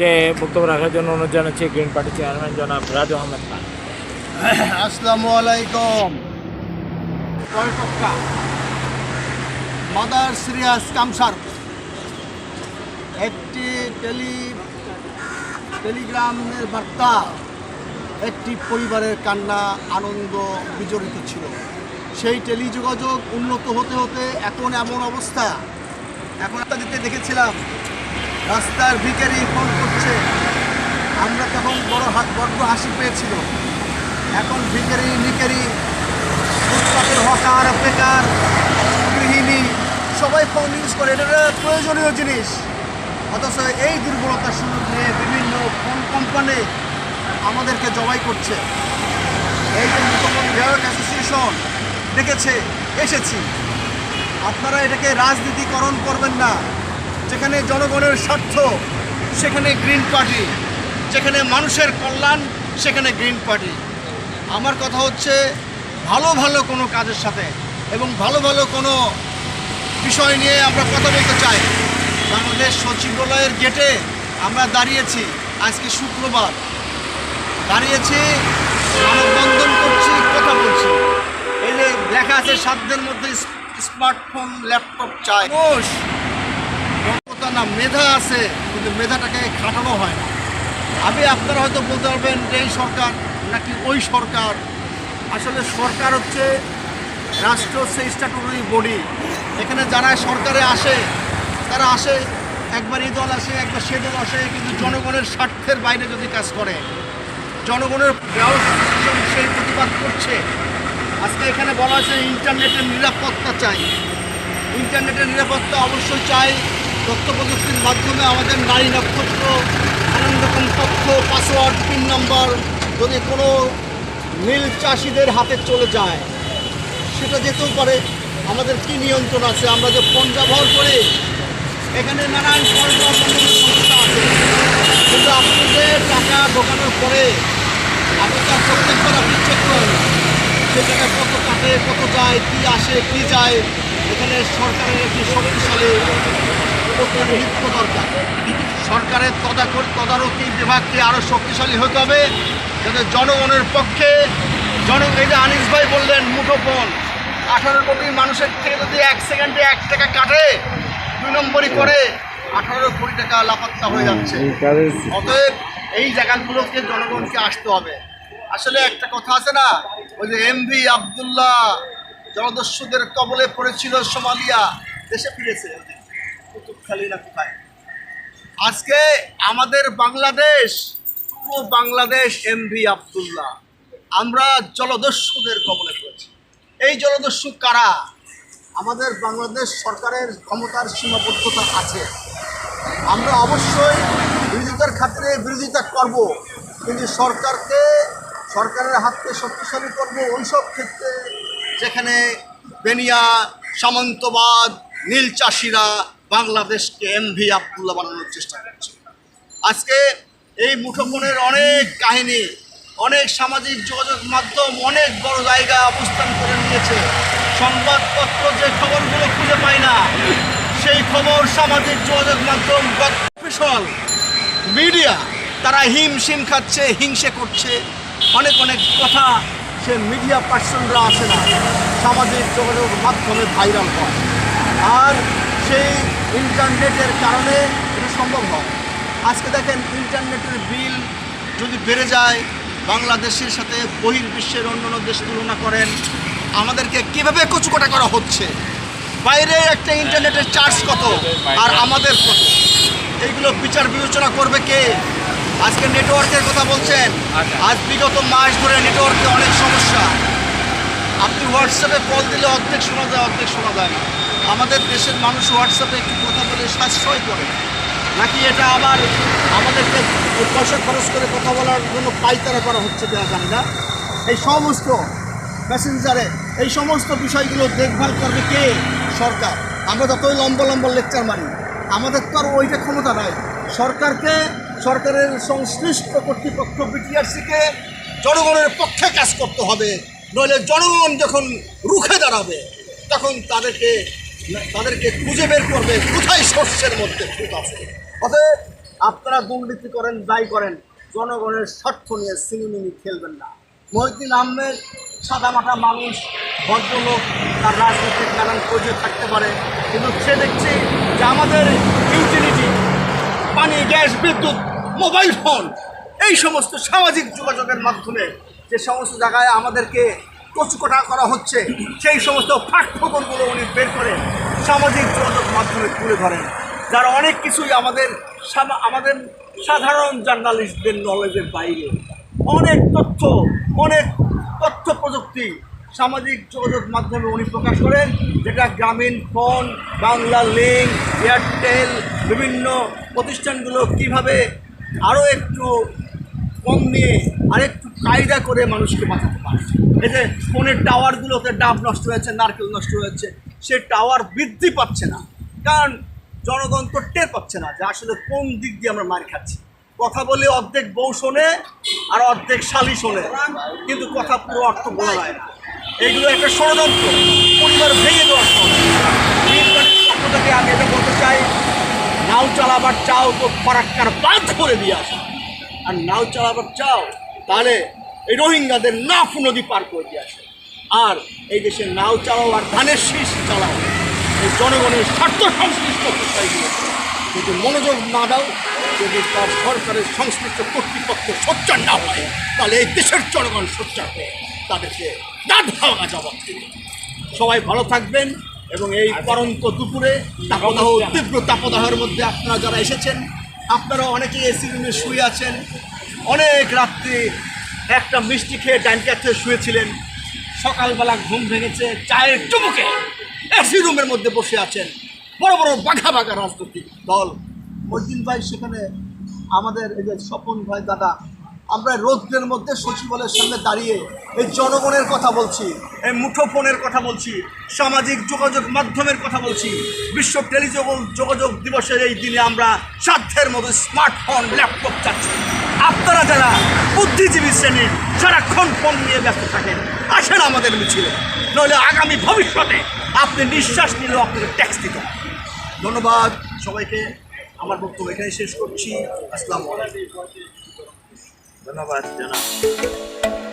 যে বক্তব্য রাখার জন্য অনুরোধ জানাচ্ছি গ্রিন পার্টি চেয়ারম্যান জনাব রাজু আহমেদ খান। আসসালামু আলাইকুম। মাদার সিরিয়াস কামসার একটি টেলি টেলিগ্রামের বার্তা, একটি পরিবারের কান্না, আনন্দ, বিজড়িত ছিল। সেই টেলিযোগাযোগ উন্নত হতে হতে এখন এমন অবস্থা। এখন একটা দিতে দেখেছিলাম রাস্তার ভিখারি ফোন করছে। আমরা তখন বড় হাত বড্ড হাসি পেয়েছিল। এখন ভিখারি নিকারি ফুটপাতের হকার, বেকার, গৃহিণী, সবাই ফোন ইউজ করে। এটা প্রয়োজনীয় জিনিস। অথচ এই দুর্বলতার সুযোগ নিয়ে বিভিন্ন ফোন কোম্পানি আমাদেরকে জবাই করছে। এই যে মুঠোফোন গ্রাহক অ্যাসোসিয়েশন ডেকেছে, এসেছি। আপনারা এটাকে রাজনীতিকরণ করবেন না। যেখানে জনগণের স্বার্থ, সেখানে গ্রিন পার্টি যেখানে মানুষের কল্যাণ, সেখানে গ্রিন পার্টি আমার কথা হচ্ছে, ভালো ভালো কোনো কাজের সাথে এবং ভালো ভালো কোনো বিষয় নিয়ে আমরা কথা বলতে চাই। বাংলাদেশ সচিবালয়ের গেটে আমরা দাঁড়িয়েছি আজকে শুক্রবার। দাঁড়িয়েছি, মানববন্ধন করছি, কথা বলছি। এই যে লেখা আছে, সাধ্যের মধ্যে স্মার্টফোন, ল্যাপটপ চাই। না, মেধা আছে, কিন্তু মেধাটাকে খাটানো হয় না। আমি আপনারা হয়তো বলতে পারবেন যে এই সরকার নাকি ওই সরকার। আসলে সরকার হচ্ছে রাষ্ট্র হচ্ছে স্ট্যাটুটারি বডি এখানে যারা সরকারে আসে, তারা আসে একবার এই দল আসে, একবার সে দল আসে, কিন্তু জনগণের স্বার্থের বাইরে যদি কাজ করে, জনগণের সেই প্রতিবাদ করছে। আজকে এখানে বলা হয়েছে ইন্টারনেটের নিরাপত্তা চাই। ইন্টারনেটের নিরাপত্তা অবশ্যই চাই। তথ্য প্রযুক্তির মাধ্যমে আমাদের নারী নক্ষত্র নানান রকম তথ্য পাসওয়ার্ড পিন নাম্বার যদি কোনো মিল চাষিদের হাতে চলে যায়, সেটা যেতেও পারে। আমাদের কি নিয়ন্ত্রণ আছে? আমরা যে ফোন ব্যবহার করে, এখানে নানান সংস্থা আছে কিন্তু আপনি যে টাকা ঢোকানোর পরে আপনি প্রত্যেকবার আপনি চেক করেন সে টাকা কত কাটে, কত যায়, কি আসে, কি যায়। এখানে সরকারের একটি শক্তিশালী সরকারের তদাকর তদারকি বিভাগকে আরও শক্তিশালী হতে হবে, যাতে জনগণের পক্ষে জন এই যে আনিস ভাই বললেন, মুঠোফোন, আঠারো কোটি মানুষের থেকে যদি এক সেকেন্ডে এক টাকা কাটে, দুই নম্বরই করে, আঠারো কোটি টাকা লাপাত্তা হয়ে যাচ্ছে। অতএব এই জায়গাগুলোকে জনগণকে আসতে হবে। আসলে একটা কথা আছে না, ওই যে এম ভি আবদুল্লাহ জলদস্যুদের কবলে পড়েছিল সোমালিয়া, দেশে ফিরেছে। না কোথায়? আজকে আমাদের বাংলাদেশ, পুরো বাংলাদেশ এম ভি আবদুল্লাহ। আমরা জলদস্যুদের কবলে পড়েছি। এই জলদস্যু কারা? আমাদের বাংলাদেশ সরকারের ক্ষমতার সীমাবদ্ধতা আছে। আমরা অবশ্যই বিরোধিতার খাতিরে বিরোধিতা করব। কিন্তু সরকারকে, সরকারের হাতকে শক্তিশালী করব ওইসব ক্ষেত্রে যেখানে বেনিয়া, সামন্তবাদ, নীল চাষিরা বাংলাদেশকে এমভি আবদুল্লাহ বানানোর চেষ্টা করছে। আজকে এই মুঠোফোনের অনেক কাহিনী, অনেক সামাজিক যোগাযোগ মাধ্যম, অনেক বড় জায়গা অবস্থান করে নিয়েছে। সংবাদপত্র যে খবরগুলো খুঁজে পায় না, সেই খবর সামাজিক যোগাযোগ মাধ্যম অফিসিয়াল মিডিয়া, তারা হিমশিম খাচ্ছে, হিংসে করছে। অনেক অনেক কথা সে মিডিয়া পার্সনরা আসে না, সামাজিক যোগাযোগ মাধ্যমে ভাইরাল হয়। আর সেই ইন্টারনেটের কারণে এটা সম্ভব হয় আজকে দেখেন ইন্টারনেটের বিল যদি বেড়ে যায়, বাংলাদেশের সাথে বহির্বিশ্বের অন্যান্য দেশ তুলনা করেন, আমাদেরকে কীভাবে কচুকটা করা হচ্ছে? বাইরে একটা ইন্টারনেটের চার্জ কত? আর আমাদের কত? এইগুলো বিচার বিবেচনা করবে কে? আজকে নেটওয়ার্কের কথা বলছেন। আজ বিগত মাস ধরে নেটওয়ার্কে অনেক সমস্যা। আপনি হোয়াটসঅ্যাপে কল দিলে অর্ধেক শোনা যায়, অর্ধেক শোনা যায় না। আমাদের দেশের মানুষ হোয়াটসঅ্যাপে একটু কথা বলে সাশ্রয় করে। নাকি এটা আবার আমাদেরকে পয়সা খরচ করে কথা বলার জন্য পাইতারা করা হচ্ছে কিনা জানি না। এই সমস্ত প্যাসেঞ্জারে এই সমস্ত বিষয়গুলো দেখভাল করবে কে? সরকার। আমরা যতই লম্বা লম্বা লেকচার মারি, আমাদের তো আর ওইটা ক্ষমতা নাই। সরকারকে, সরকারের সংশ্লিষ্ট কর্তৃপক্ষ, বিটিআরসিকে জনগণের পক্ষে কাজ করতে হবে। নইলে জনগণ যখন রুখে দাঁড়াবে, তখন তাদেরকে তাদেরকে খুঁজে বের করবে। কোথায় শস্যের মধ্যে খুঁত আছে? অতএব আপনারা দুর্নীতি করেন, যাই করেন, জনগণের স্বার্থ নিয়ে সিনেমিনি খেলবেন না। মহিউদ্দিন আহমেদ সাদামাটা মানুষ, ভদ্রলোক, তার রাজনৈতিক নানান প্রয়োজন থাকতে পারে। কিন্তু সে দেখছি যে আমাদের ইউটিলিটি, পানি, গ্যাস, বিদ্যুৎ, মোবাইল ফোন, এই সমস্ত সামাজিক যোগাযোগের মাধ্যমে যে সমস্ত জায়গায় আমাদেরকে কচুকটা করা হচ্ছে। সেই সমস্ত ফাঁক ফোকরগুলো উনি বের করে সামাজিক যোগাযোগ মাধ্যমে তুলে ধরেন, যারা অনেক কিছুই আমাদের আমাদের সাধারণ জার্নালিস্টদের নলেজের বাইরে। অনেক তথ্য অনেক তথ্য প্রযুক্তি সামাজিক যোগাযোগ মাধ্যমে উনি প্রকাশ করেন, যেটা গ্রামীণ ফোন, বাংলা লিঙ্ক, এয়ারটেল, বিভিন্ন প্রতিষ্ঠানগুলো কীভাবে আরও একটু কম নিয়ে আরেকটু কায়দা করে মানুষকে বাঁচাতে পারে। এই যে ফোনের টাওয়ারগুলোতে ডাব নষ্ট হয়েছে, নারকেল নষ্ট হয়েছে, সে টাওয়ার বৃদ্ধি পাচ্ছে না। কারণ জনগণ তো টের পাচ্ছে না যে আসলে কোন দিক দিয়ে আমরা মার খাচ্ছি। কথা বলে অর্ধেক বউ শোনে আর অর্ধেক শালি শোনে, কিন্তু কথা পুরো অর্থ বলা যায় না। এইগুলো একটা ষড়যন্ত্র, পরিবার ভেঙে দেওয়ার থেকে আমি এটা বলতে চাই, নাও চালাবার চাও তো ফারাক্কার বাদ করে দিয়ে আসো। আর নাও চালাবার চাও তাহলে এই রোহিঙ্গাদের নাফ নদী পার করে দিয়ে আসে। আর এই দেশে নাও চালাও আর ধানের শীষ চালাও। এই জনগণের স্বার্থ সংশ্লিষ্ট বিষয়গুলো যদি মনোযোগ না দাও, যদি তার সরকারের সংশ্লিষ্ট কর্তৃপক্ষ সোচ্চার না হয়, তাহলে এই দেশের জনগণ সোচ্চার হয়ে তাদেরকে দাঁত ভাঙা জবাব দেবে। সবাই ভালো থাকবেন এবং এই পরন্ত দুপুরে তাপদাহ তীব্র তাপদাহের মধ্যে আপনারা যারা এসেছেন আপনারা অনেকেই এসি রুমে শুয়ে আছেন অনেক রাত্রি একটা মিষ্টি খেয়ে ডাইন কাছে শুয়েছিলেন। সকালবেলা ঘুম ভেঙেছে চায়ের চুমুকে এসি রুমের মধ্যে বসে আছেন বড় বড় বাঘা বাঘা রাজনৈতিক দল। মহিদিন ভাই সেখানে, আমাদের এই যে স্বপন ভাই দাদা, আমরা রৌদ্রের মধ্যে সচিবালয়ের সামনে দাঁড়িয়ে এই জনগণের কথা বলছি, এই মুঠোফোনের কথা বলছি, সামাজিক যোগাযোগ মাধ্যমের কথা বলছি। বিশ্ব টেলিযোগ যোগাযোগ দিবসের এই দিনে আমরা সাধ্যের মতো স্মার্টফোন, ল্যাপটপ চাচ্ছি। যারা বুদ্ধিজীবী শ্রেণির সারাক্ষণ ফোন নিয়ে ব্যস্ত থাকেন, আসেন আমাদের মিছিলে। নইলে আগামী ভবিষ্যতে আপনি নিঃশ্বাস নিলেও আপনাকে ট্যাক্স দিতে ধন্যবাদ সবাইকে। আমার বক্তব্য এখানে শেষ করছি। আসসালামু আলাইকুম। ধন্যবাদ, জানাব।